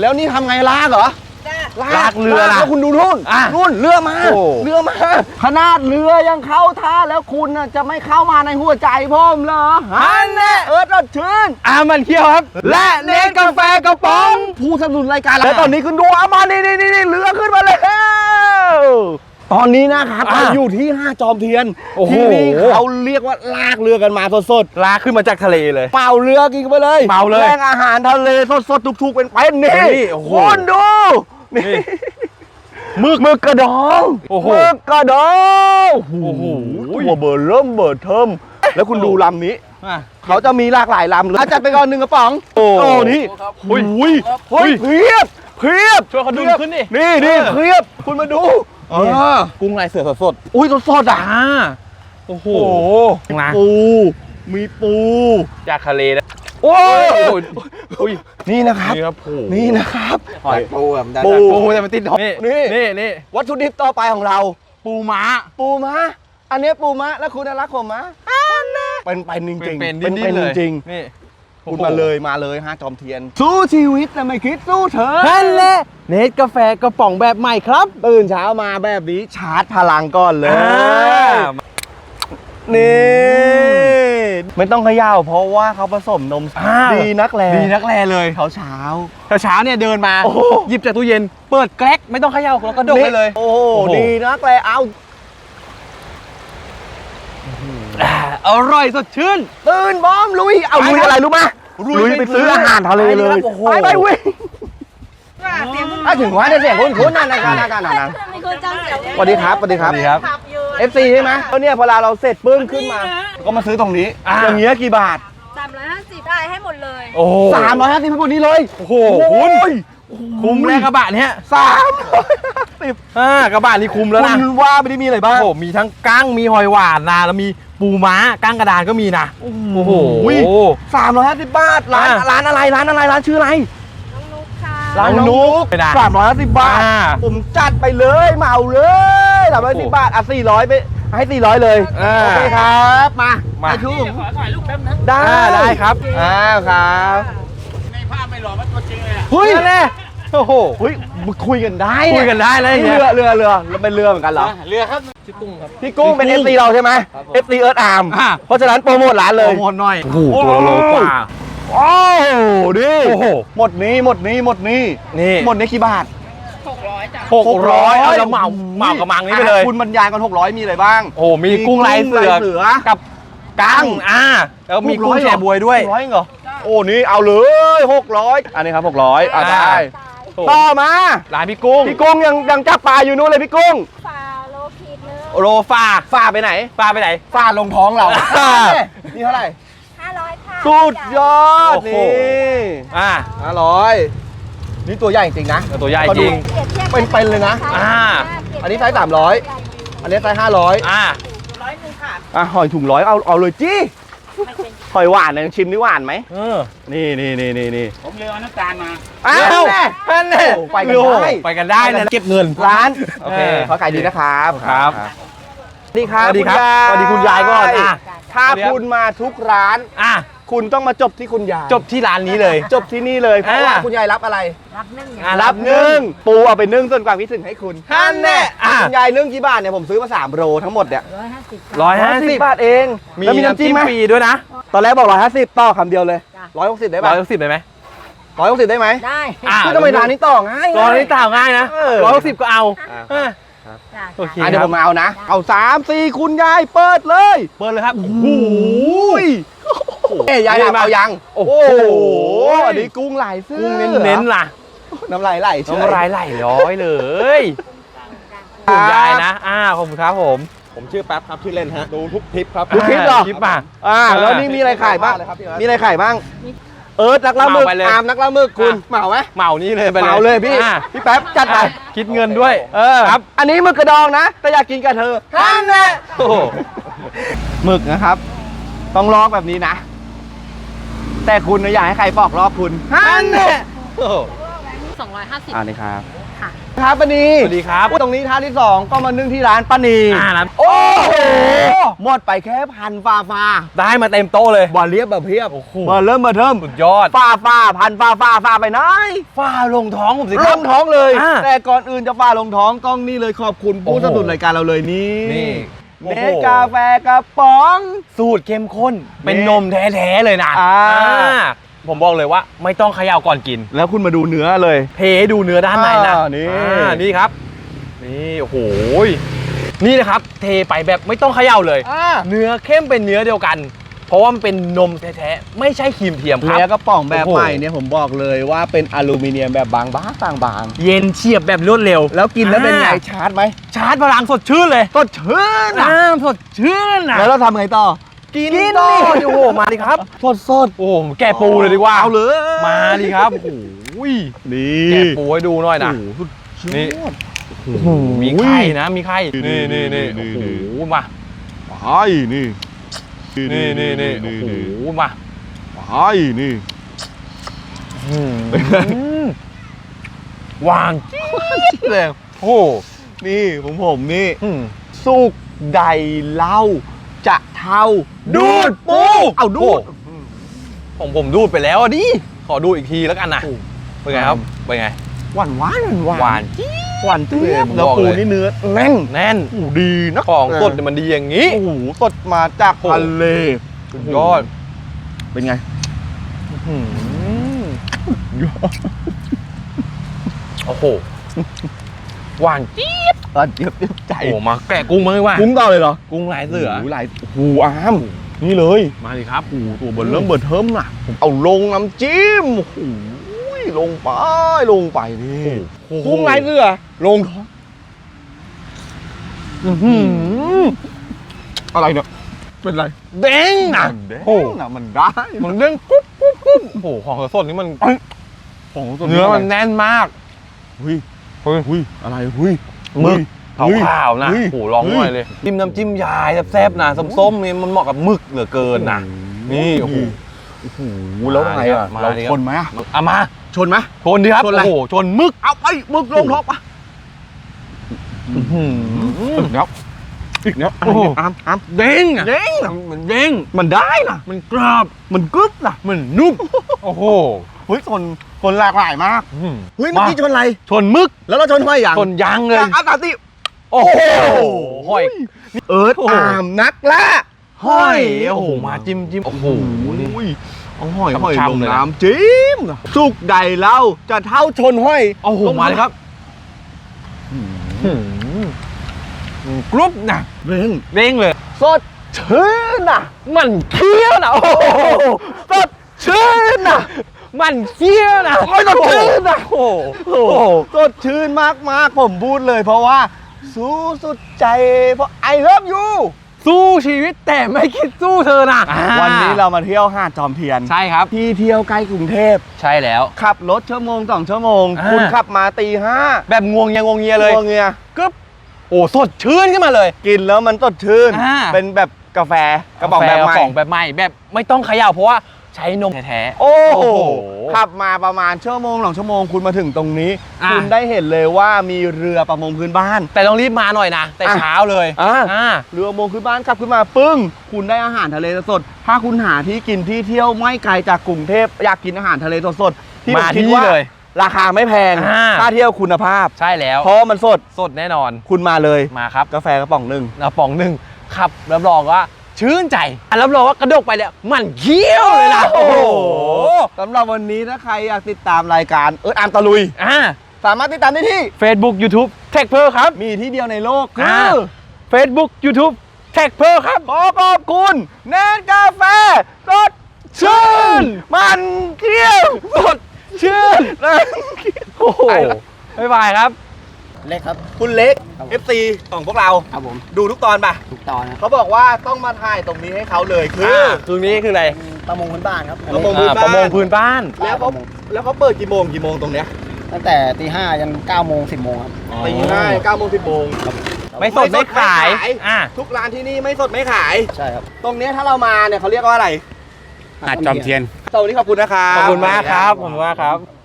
แล้วนี่ทำไงลากเหรอ ลากเรือแล้ล่ะวคุณดูนู่นอะนู่นเรือมา โอ้ เรือมา ขนาดเรือยังเข้าท่าแล้วคุณน่ะจะไม่เข้ามาในหัวใจผมเหรอฮันแน่เอิร์ดรดชื่นอามันเคี้ยวครับ และเนสกาแฟกระป๋อง ผู้สนับสนุนรายการอะแล้วตอนนี้คุณดูอามานี่นี่นี่นี่เรือขึ้นมาแล้ว ตอนนี้นะครับอะเราอยู่ที่ห้าจอมเทียนโอ้โห ที่นี่เขาเรียกว่าลากเรือกันมาสดลากขึ้นมาจากทะเลเลย ๆเป่าเรือกินกันไปเลยเป่าเลยแรงอาหารทะเลสดๆทุกๆเป็นไปนี่นี่โอ้โห คุณดูนี่นี่ มึกมึกกระดองโอ้โหมึกกระดองโอ้โหตัวเบอร์เริ่มเบอร์เทิมแล้วคุณดูลำนี้ อะ เขาจะมีหลากหลายลำเลยอะจัดไปก่อนหนึ่งกระป๋องโอ้นี่อุ้ยอุ้ยเฮ้ยเพียบเพียบช่วยเขาดึงพียบขึ้นดินี่นี่เออ เพียบคุณมาดู เออ กุ้งลายเสือสดอุ้ยสดสดๆอะๆอ่าโอ้โหโอ้โหนะปู มีปูจากทะเลนะโอ้ยโอ้ยอุ้ยนี่นะครับ นี่ครับโอ้โหนี่นะครับหอยปูแบบปูปูปูแต่มันติดหอยนี่นี่นี่วัตถุดิบต่อไปของเรา ปูม้า ปูม้า อันนี้ปูม้าแล้วคุณน่ะรักผมม้าเป็นไปจริงจริงเป็นเป็นดิ้ไปนๆเลยจริงนี่ๆ คุณมาเลยมาเลยห้าจอมเทียน สู้ชีวิตแต่ไม่คิดสู้เธอนั่นแหละเนสกาแฟกระป๋องแบบใหม่ครับ ตื่นเช้ามาแบบนี้ชาร์จพลังก่อนเลยอ่านี่ไม่ต้องเขย่าเพราะว่าเขาผสมนมอ้าวดีนักแลดีนักแลเลยเขาเช้าเช้าๆเนี่ยเดินมาโอ้โหหยิบจากตู้เย็น เปิดแกร็กไม่ต้องเขย่าแล้วก็ดกได้เลย โอ้โหโอ้โหดีนักแลเอา อ่าอร่อยสดชื่น ตื่นบอมลุย เอาลุยไปครับอะไรรู้ไหมลุยลุยไปซื้ออาหารทะเลเลย ไปเลยครับโอ้โหไปไปวิ่งถ้าถึงว่าจะเสียงคุ้นคุ้นๆนั่นนั่นนั่นนั่นนั่นมีคนจำเสียงสวัสดีครับสวัสดีครับสวัสดีครับขับอยู่ FC ใช่ไหมแล้วเนี่ยพอเวลาเราเสร็จปึ้งขึ้นมา ก็มาซื้อตรงนี้อ่าอย่างเงี้ยกี่บาทสามร้อยห้าสิบได้ให้หมดเลย โอ้โหสามร้อยห้าสิบพวกนี้เลย โอ้โหคุณคุ้มแรกกระบะเนี่ยสามร้อยห้า สิบอ่ากระบะนี่คุ้มแล้วนะคุณว่าไม่ได้มีอะไรบ้างโอ้โหมีทั้งกั้งมีหอยหวานนะแล้วมีปูม้ากั้งกระดานก็มีนะโอ้โหสามร้อยห้าสิบบาทร้านอ่าร้านอะไรร้านอะไรร้านชื่ออะไรน้องนุ๊กค่ะร้านนุ๊กไปนะสามร้อยห้าสิบบาทอ่าผมจัดไปเลยเหมาเลยสามร้อยโอ้สิโหบบาท อะสี่ร้อยไปให้สี่ร้อยเลยอ่าโอเคครับ มา มาไปชูได้อ่าได้ครับอ่าครับค่ะเฮ้ยนั่นแหละ โอ้โหเฮ้ยคุยกันได้คุยกันได้เลยเรือเรือเรือเราเป็นเรือเหมือนกันเหรอเรือครับ ชื่อกุ้งครับ พี่กุ้งเป็น FC เราใช่ไหม FC เอิร์ธอาร์มอ่าเพราะฉะนั้นโปรโมทร้านเลยโปรโมทหน่อยโอ้โหโอ้โหตัวละโลกว่า โอ้โหดิโอ้โห หมดนี้หมดนี้หมดนี้ นี่หมดนี้กี่บาท หกร้อยจ้ะหกร้อยเอาแล้วเหมาเหมากระมังนี้ไปเลย อะคุณบรรยายกัน600 มีอะไรบ้างโอ้โหมีกุ้งลายเสือกุ้งลายเสือ กับกั้งอ่าแล้วมีกุ้งแชบวยด้วยร้อยเหรอ โอ้ นี่เอาเลย 600 อันนี้ครับ 600อะอ่าได้ โอ้ต่อมา ร้านพี่กุ้งพี่กุ้งยังยังจับปลาอยู่นู้นเลยพี่กุ้งฟาโลคิดเนื้อโรฟาฝ่าไปไหนฟาไปไหนฝ่าลงท้องเราอ่านี่เท่าไหร่ห้าร้อยค่ะสุดยอดโอ้โห นี่อ่า ห้าร้อยนี่ตัวใหญ่จริงๆนะ ตัวใหญ่จริง เปรียบทียบเป็นๆเลยนะอ่า อันนี้ไซส์300 อันนี้ไซส์500อ่า ร้อยหนึ่งค่ะอะหอยถุงร้อยเอาเอาเลยจี้ไม่เป็ นหอยหวานเนี่ยชิมนี่หวานไหมเออนี่นี่นี่นี่นี่ผมเลยเอาน้ำตาลมาอ้าเอ้าวแน่นั่นแหละโอ้ไปกันได้ไปกันได้นะเก็บเงินร้านโอเคเออขอขายดีนะครับครับสวัสดีครับสวัสดีครับณยายสวัสดีคุณยายก่อนอะถ้าสวัสดีครับคุณมาทุกร้านอะ คุณต้องมาจบที่คุณยายจบที่ร้านนี้เลย จบที่นี่เลยเพราะว่าอ่า คุณยายรับอะไร รับนึ่งอะรับนึ่งปูเอาไปนึ่งส่วนกลางพิถึงให้คุณท่านแน่อะ คุณยายนึ่งกี่บาทเนี่ยผมซื้อมา3โลทั้งหมดเนี่ยร้อยห้าสิบ ร้อยห้าสิบบาทเองมีแล้วมีน้ำน้ำจิ้จิ้มมไหมฟรีด้วยนะตอนแรกบอก150ต่อคำเดียวเลยจ้ะ160ได้ร้ป่ะอยหกสิบได้ไหม160ได้ไหมได้ อะ คือทำไมร้านนี้ต่อง่ายร้อยนี่ต่างง่ายนะเออร้อยหกสิบก็เอาอะ อะจ้ะโอเค อะเดี๋ยวคผรับมมาเอานะ เอาสามสี่คุณยายเปิดเลย เปิดเลยครับโอ้โห เอ้ยยายนี่เอามาเอายัง โอ้โห อันนี้กุ้งลายเสื้อกุ้งเน้นๆล่ะ น้ำลายไหลเฉยน้ำลายไหลร้อยเลยขอบคุณยายนะ อ่า ขอบคุณครับผม ผมชื่อแป๊บครับชื่อเล่นฮะ ดูทุกทริปครับดูคลิปเหรอคลิปมาอ่าเออแล้วนี่มีอะไรขายบ้างเลยครับพี่เอิร์ธมีอะไรขายบ้าง เอิร์ธนักล่าหมึกเหมาไปเลยอาร์มนักล่าหมึกคุณอะเหมาไหมเหมานี่เลยไปเลยเหมาเลยพี่อะพี่แป๊บจัดไปอะคิดเงินด้วย เออครับ อันนี้หมึกกระดองนะ แต่อยากกินกับเธอฮันแน่โอ้โหหมึกนะครับ ต้องลอกแบบนี้นะ แต่คุณนะอยากให้ใครปอกลอกคุณฮันแน่โอ้โหสองร้อยห้าสิบอ่านี่ครับ ค่ะ ครับป้านีสวัสดีครับตรงนี้ท่าที่สองก็มานึ่งที่ร้านป้านีอ่าครับโอ้โหหมดไปแค่พันฟ้าฟ้าได้มาเต็มโต๊ะเลย บอลเรียบแบบเพียบโอ้โหบอลเริ่มมาเทิมสุดยอดฟ้าฟ้าพันฟ้าฟ้าฟ้าไปไหนฝ้าลงท้องผมสิคลรับ งท้องเลย อ่าแต่ก่อนอื่นจะฟ้าลงท้องต้องนี่เลยขอบคุณผู้โอ้โหสนับสนุนรายการเราเลยนี่ นี่โอ้ เนโหกาแฟกระป๋อง สูตรเข้มข้น เป็นนี่นมแท้ๆเลยนะอ่าอ่า ผมบอกเลยว่าไม่ต้องเขย่าก่อนกิน แล้วคุณมาดูเนื้อเลย เทให้ดูเนื้อด้านในนะอ่านี่ อ่านี่ครับ นี่โอ้โหยนี่นะครับ เทไปแบบไม่ต้องเขย่าเลย อ่า เนื้อเข้มเป็นเนื้อเดียวกัน เพราะว่ามันเป็นนมแท้ๆไม่ใช่ครีมเทียมครับ แล้วกระป๋องแบบโอ้โห ใหม่เนี่ยผมบอกเลยว่าเป็นอลูมิเนียมแบบบางบางบางบางเย็นเฉียบแบบรวดเร็ว ๆแล้วกินแล้วเป็นไงอ่า ชาร์จไหมชาร์จพลังสดชื่นเลยก็ชื่นอะอ่าสดชื่นอะ แล้วเราทำไงต่อกินกินต่อดิโอ้โหมาดิครับ สดสดโอ้โหแกะปูเลยดีกว่าเอาเลยมาดิครับโอ้โหยนี่แกะปูให้ดูหน่อยนะนี่ โอ้โหมีไข่นะมีไข่นี่นี่นี่นี่โอ้นี่โหมาไอ้นี่ นี่นี่นี่โอ้โหมาไอ้นี่อืมหวานจี๊ดเลยโอ้โหนี่ของผมนี่อืมสุกใดเหล้าจะเท่า ดูดปูเอาดูดผมผมดูดไปแล้วอะดิขอดูอีกทีแล้วกันนะโอ้เป็นไงครับเป็นไงหวานหวานหวานหวานจี๊ด หวานเจี๊ยบผมแล้วบอกปูเลยนี่เนื้อแน่นแน่นโอ้ดีนะของสดเนี่ยมันดีอย่างนี้โอ้โหสดมาจากโอ้โหทะเลสุดยอดเป็นไงอืมโอ้โหหวานจี๊ดอะเจี๊ยบเจี๊ยบใจโอ้มาแกะกุ้งมั้งดีกว่ากุ้งต่อเลยเหรอกุ้งลายเสือโโหหลายโอ้โหอามนี่เลยมาดิครับโอ้โหตัวเบนเริ่มเบิดเทิมน่ะผมเอาลงน้ำจิ้มโอ้โห ลงไปลงไปนี่โอ้โหกุ้งลายเรือลงท้องอื้อหืออะไรเนี่ยเป็นไรเด้งนะมันเด้งโอ้โหน่ะมันได้มันเด้งกุ๊บกุ๊บกุ๊บโอ้โหของสดนี่มันของเนื้อมันแน่นมากเฮ้ยเฮ้ยเฮ้ยอะไรเฮ้ยหมึกเฮ้ยขาวๆนะเฮ้ยโอ้โหลองหน่อยเลยจิ้มน้ำจิ้มยายแซ่บๆนะส้มๆนี่มันเหมาะกับหมึกเหลือเกินนะนี่โอ้โหโอ้โหแล้วไงอะมาเราดิครับชนไหมอะเอามา ชนไหมชนดิครับ ชนอะไร โอ้โห ชนหมึกเอาไปมึกลงท้องปะอื้อหืออีกแล้วอีกแล้วอะไรโอ้โหเนี่ยอามอามเด้งอะเด้งน่ะมันเด้ง มันได้นะมันกรอบ มันกึ๊บนะมันนุ่มโอ้โหเฮ้ยชนคนหลากหลายมาก อื้อเฮ้ยเมื่อกี้ชนอะไร ชนหมึกแล้วเราชนห้อยอย่างชนยางเลยอาตาติโอ้โหโอ้โหห้อย เอิร์ธโอ้โห อามนักล่าห้อย โอ้โห มาจิ้มจิ้มโอ้โหนี่โอ้ยเอาห้อยห้อยช้ำๆลงเลยนะน้ำจิ้มสุกใดเล่าจะเท่าชนห้อยโอ้โหมาเลยครับกรุ๊ปนะเร่งเด้งเลย สดชื่นน่ะมันเคี้ยวนะโอ้โหสดชื่นน่ะมันเคี้ยวนะโอ้ยสดชื่นน่ะโอ้โหโอ้โหสดชื่นมากมากๆผมพูดเลยเพราะว่า สู้สุดใจเพราะไอเลิฟยู สู้ชีวิตแต่ไม่คิดสู้เธอนะวันนี้เรามาเที่ยวหาดจอมเทียนใช่ครับ ที่เที่ยวใกล้กรุงเทพใช่แล้ว ขับรถชั่วโมงสองชั่วโมงอ่าคุณขับมาตีห้าแบบงวงเงียงวงเงียเลยตัวเงียกึ๊บโอ้สดชื่นขึ้นมาเลย กินแล้วมันสดชื่นอ่าเป็นแบบกาแฟกระป๋องแบบใหม่กระป๋องแบบใหม่แบบไม่ต้องเขย่าเพราะว่า ใช้นมแท้โอ้โอ้โหโห ขับมาประมาณชั่วโมงสองชั่วโมงคุณมาถึงตรงนี้ อ่าคุณได้เห็นเลยว่ามีเรือประมงพื้นบ้านๆแต่ต้องรีบมาหน่อยนะ แต่อะเช้าเลยอ่าอ่า เรือประมงพื้นบ้านขับขึ้นมาปึ้ง คุณได้อาหารทะเลสดๆถ้าคุณหาที่กินที่เที่ยวไม่ไกลจากกรุงเทพอยากกินอาหารทะเลสดๆที่ผมมาคิดที่ว่าเลยราคาไม่แพงอ่า ค่าเที่ยวคุณภาพ ใช่แล้ว เพราะมันสดสดแน่นอนคุณมาเลย มาครับกาแฟกระป๋องหนึ่งกระป๋องหนึ่งขับรับรองว่า ชื่นใจอะรับรองว่ากระดกไปเนี่ยมันเคี้ยวเลยนะโอ้โหสำหรับวันนี้ถ้าใครอยากติดตามรายการเอิร์ธอาร์มตะลุย อ่า สามารถติดตามได้ที่ Facebook YouTube Tech p e r ครับ มีที่เดียวในโลกคือ่าอ Facebook YouTube Tech p e r ครับ ขอขอบคุณเนนกาแฟสดชื่น มันเคี้ยวสดชื่นนะโอ้โหบ๊ายบายครับ เล็กครับ คุณเล็ก ครับผม FC ของพวกเราครับผมดูทุกตอนป่ะทุกตอนครับเขาบอกว่าต้องมาถ่ายตรงนี้ให้เขาเลยคืออ่าคืนนี้คืออะไรประมงพื้นบ้านครับประมงอ่าประมงพื้นบ้าน แล้วเขาแล้วเขาเปิดกี่โมงกี่โมงตรงเนี้ยตั้งแต่ตีห้ายันเก้าโมงสิบโมงครับ ตีห้าเก้าโมงสิบโมง ไม่สดไม่ขาย อ่าทุกร้านที่นี่ไม่สดไม่ขาย ใช่ครับตรงเนี้ยถ้าเรามาเนี่ยเขาเรียกว่าอะไรหาดจอมเทียน สวัสดีขอบคุณนะครับ ขอบคุณมากครับขอบคุณมากครับ